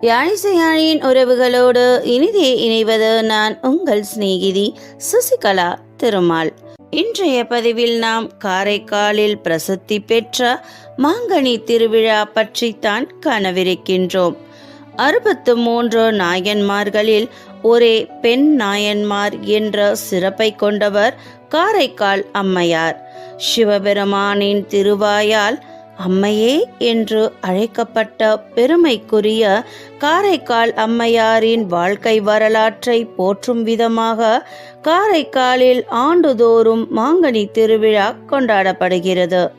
யாழிசையாழியின் உறவுகளோடு இனிதே இணைவது நான் உங்கள் சிநேகிதி சசிகலா திருமால். இன்றைய பதிவில் நாம் காரைக்காலில் பிரசித்தி பெற்ற மாங்கனி திருவிழா பற்றித்தான் காணவிருக்கின்றோம். அறுபத்து மூன்று நாயன்மார்களில் ஒரே பெண் நாயன்மார் என்ற சிறப்பை கொண்டவர் காரைக்கால் அம்மையார். சிவபெருமானின் திருவாயால் அம்மையே என்று அழைக்கப்பட்ட பெருமைக்குரிய காரைக்கால் அம்மையாரின் வாழ்க்கை வரலாற்றை போற்றும் விதமாக காரைக்காலில் ஆண்டுதோறும் மாங்கனி திருவிழா கொண்டாடப்படுகிறது.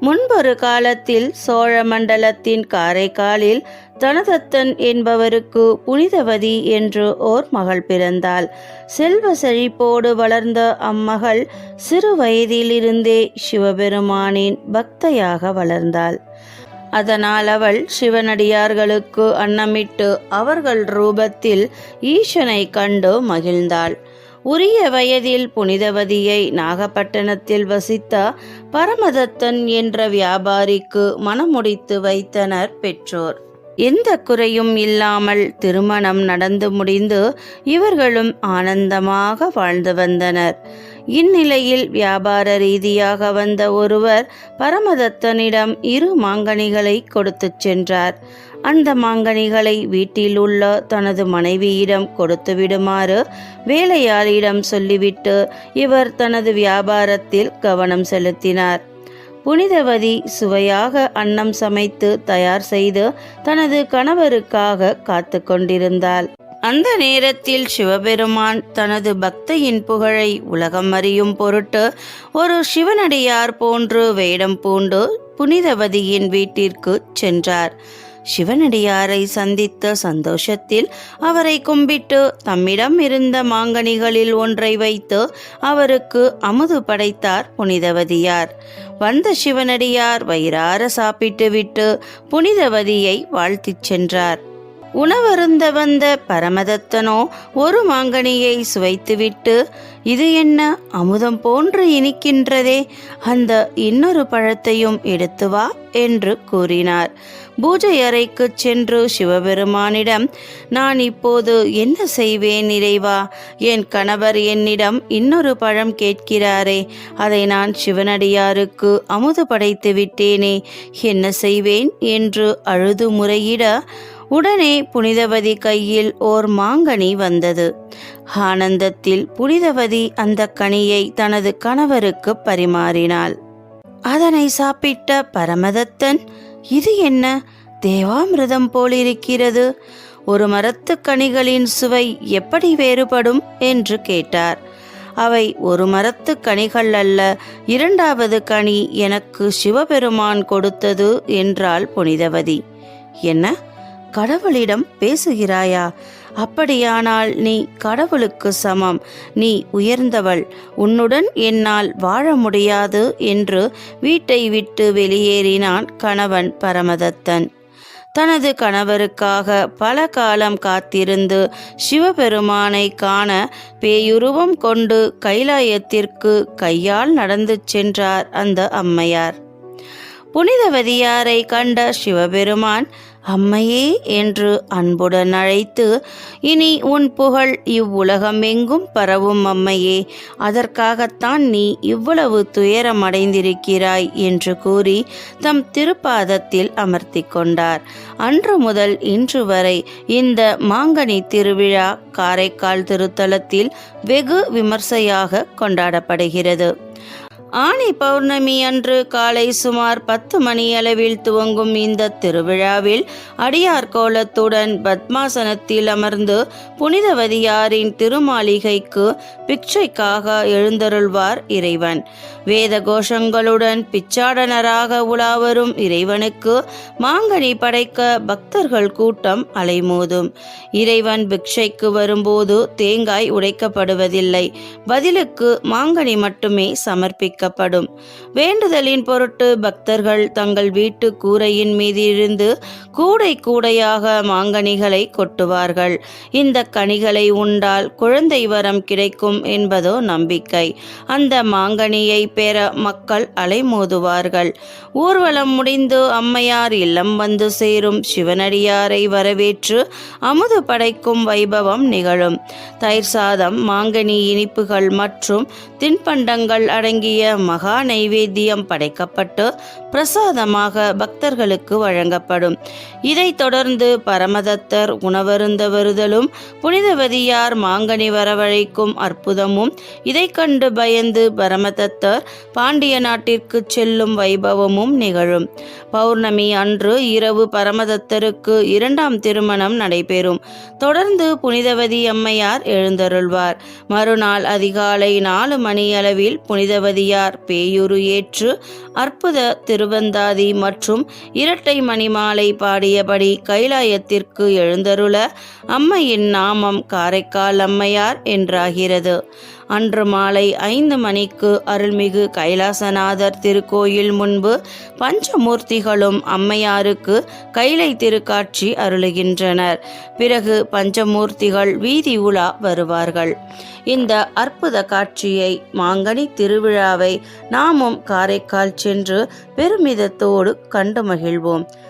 முன்பொரு காலத்தில் சோழ மண்டலத்தின் காரைக்காலில் தனதத்தன் என்பவருக்கு புனிதவதி என்று ஓர் மகள் பிறந்தாள். செல்வ செழிப்போடு வளர்ந்த அம்மகள் சிறு வயதிலிருந்தே சிவபெருமானின் பக்தையாக வளர்ந்தாள். அதனால் அவள் சிவனடியார்களுக்கு அன்னமிட்டு அவர்கள் ரூபத்தில் ஈசனை கண்டு மகிழ்ந்தாள். உரிய வயதில் புனிதவதியை நாகப்பட்டினத்தில் வசித்த பரமதத்தன் என்ற வியாபாரிக்கு மணமுடித்து வைத்தனர் பெற்றோர். எந்த குறையும் இல்லாமல் திருமணம் நடந்து முடிந்து இவர்களும் ஆனந்தமாக வாழ்ந்து வந்தனர். இந்நிலையில் வியாபார ரீதியாக வந்த ஒருவர் பரமதத்தனிடம் இரு மாங்கனிகளை கொடுத்துச் சென்றார். அந்த மாங்கனிகளை வீட்டில் உள்ள தனது மனைவியிடம் கொடுத்து விடுமாறு வேலையாளிடம் சொல்லிவிட்டு இவர் தனது வியாபாரத்தில் கவனம் செலுத்தினார். புனிதவதி சுவையாக அன்னம் சமைத்து தயார் செய்து தனது கணவருக்காக காத்து கொண்டிருந்தாள். அந்த நேரத்தில் சிவபெருமான் தனது பக்தையின் புகழை உலகம் அறியும் பொருட்டு ஒரு சிவனடியார் போன்று வேடம் பூண்டு புனிதவதியின் வீட்டிற்கு சென்றார். சிவனடியாரை சந்தித்த சந்தோஷத்தில் அவரை கும்பிட்டு தம்மிடம் இருந்த மாங்கனிகளில் ஒன்றை வைத்து அவருக்கு அமுது படைத்தார் புனிதவதியார். வந்த சிவனடியார் வயிறார சாப்பிட்டுவிட்டு புனிதவதியை வாழ்த்திச் சென்றார். உணவருந்த வந்த பரமதத்தனோ ஒரு மாங்கனியை சுவைத்துவிட்டு இது என்ன அமுதம் போன்று இனிக்கின்றதே அந்த இன்னொரு பழத்தையும் எடுத்து வா என்று கூறினார். பூஜை அறைக்கு சென்று சிவபெருமானிடம் நான் இப்போது என்ன செய்வேன் இறைவா? என் கணவர் என்னிடம் இன்னொரு பழம் கேட்கிறாரே அதை நான் சிவனடியாருக்கு அமுது படைத்து விட்டேனே என்ன செய்வேன்? என்று அழுது முறையிட உடனே புனிதவதி கையில் ஓர் மாங்கனி வந்தது. ஆனந்தத்தில் புனிதவதி அந்த கனியை தனது கணவருக்கு பரிமாறினாள். அதனை சாப்பிட்ட பரமதத்தன் இது என்ன? தேவாமிரதம் போலிருக்கிறது. ஒரு மரத்து கனிகளின் சுவை எப்படி வேறுபடும்? என்று கேட்டார். அவை ஒரு மரத்து கனிகள் அல்ல இரண்டாவது கனி எனக்கு சிவபெருமான் கொடுத்தது என்றாள் புனிதவதி. என்ன? கடவுளிடம் பேசுகிறாயா? அப்படியானால் நீ கடவுளுக்கு சமம். நீ உயர்ந்தவள். உன்னுடன் என்னால் வாழ முடியாது என்று வீட்டை விட்டு வெளியேறினான் கணவன் பரமதத்தன். தனது கணவருக்காக பல காலம் காத்திருந்து சிவபெருமானை காண பேயுருவம் கொண்டு கைலாயத்திற்கு கையால் நடந்து சென்றார் அந்த அம்மையார். புனிதவதியாரை கண்ட சிவபெருமான் அம்மையே என்று அன்புடன் அழைத்து இனி உன் புகழ் இவ்வுலகமெங்கும் பரவும் அம்மையே அதற்காகத்தான் நீ இவ்வளவு துயரம் அடைந்திருக்கிறாய் என்று கூறி தம் திருப்பாதத்தில் அமர்த்தி கொண்டார். அன்று முதல் இன்று வரை இந்த மாங்கனி திருவிழா காரைக்கால் திருத்தலத்தில் வெகு விமர்சையாக கொண்டாடப்படுகிறது. ஆனி பௌர்ணமி அன்று காலை சுமார் பத்து மணியளவில் துவங்கும் இந்த திருவிழாவில் அடியார் கோலத்துடன் பத்மாசனத்தில் அமர்ந்து புனிதவதியாரின் திருமாளிகைக்கு பிச்சைக்காக எழுந்தருள்வார் இறைவன். வேத கோஷங்களுடன் பிச்சாடனராக உலாவரும் இறைவனுக்கு மாங்கனி படைக்க பக்தர்கள் கூட்டம் அலைமோதும். இறைவன் பிக்ஷைக்கு வரும்போது தேங்காய் உடைக்கப்படுவதில்லை. பதிலுக்கு மாங்கனி மட்டுமே சமர்ப்பிக்க வைக்கப்படும். வேண்டுதலின் பொருட்டு பக்தர்கள் தங்கள் வீட்டு கூரையின் மீதிருந்து கூடை கூடையாக மாங்கனிகளை கொட்டுவார்கள். இந்த கனிகளை உண்டால் குழந்தை வரம் கிடைக்கும் என்பதோ நம்பிக்கை. அந்த மாங்கனியை பெற மக்கள் அலைமோதுவார்கள். ஊர்வலம் முடிந்து அம்மையார் இல்லம் வந்து சேரும் சிவனடியாரை வரவேற்று அமுது படைக்கும் வைபவம் நிகழும். தயிர் சாதம் மாங்கனி இனிப்புகள் மற்றும் தின்பண்டங்கள் அடங்கிய மகா நைவேத்தியம் படைக்கப்பட்டு பிரசாதமாக பக்தர்களுக்கு வழங்கப்படும். இதைத் தொடர்ந்து பரமதத்தர் உணவருந்த வருதலும் புனிதவதியார் மாங்கனி வரவழைக்கும் அற்புதமும் இதைக் கண்டு பயந்து பரமதத்தர் பாண்டிய நாட்டிற்கு செல்லும் வைபவமும் நிகழும். பௌர்ணமி அன்று இரவு பரமதத்தருக்கு இரண்டாம் திருமணம் நடைபெறும். தொடர்ந்து புனிதவதி அம்மையார் எழுந்தருள்வார். மறுநாள் அதிகாலை நாலு மணியளவில் புனிதவதியார் பேயுரு ஏற்று அற்புத திருவந்தாதி மற்றும் இரட்டை மணிமாலை பாடியபடி கைலாயத்திற்கு எழுந்தருள அம்மையின் நாமம் காரைக்கால் அம்மையார் என்றாகிறது. அன்று மாலை ஐந்து மணிக்கு அருள்மிகு கைலாசநாதர் திருக்கோயில் முன்பு பஞ்சமூர்த்திகளும் அம்மையாருக்கு கைலை திருக்காட்சி அருளுகின்றனர். பிறகு பஞ்சமூர்த்திகள் வீதி உலா வருவார்கள். இந்த அற்புத காட்சியை மாங்கனி திருவிழாவை நாமும் காரைக்கால் சென்று பெருமிதத்தோடு கண்டு மகிழ்வோம்.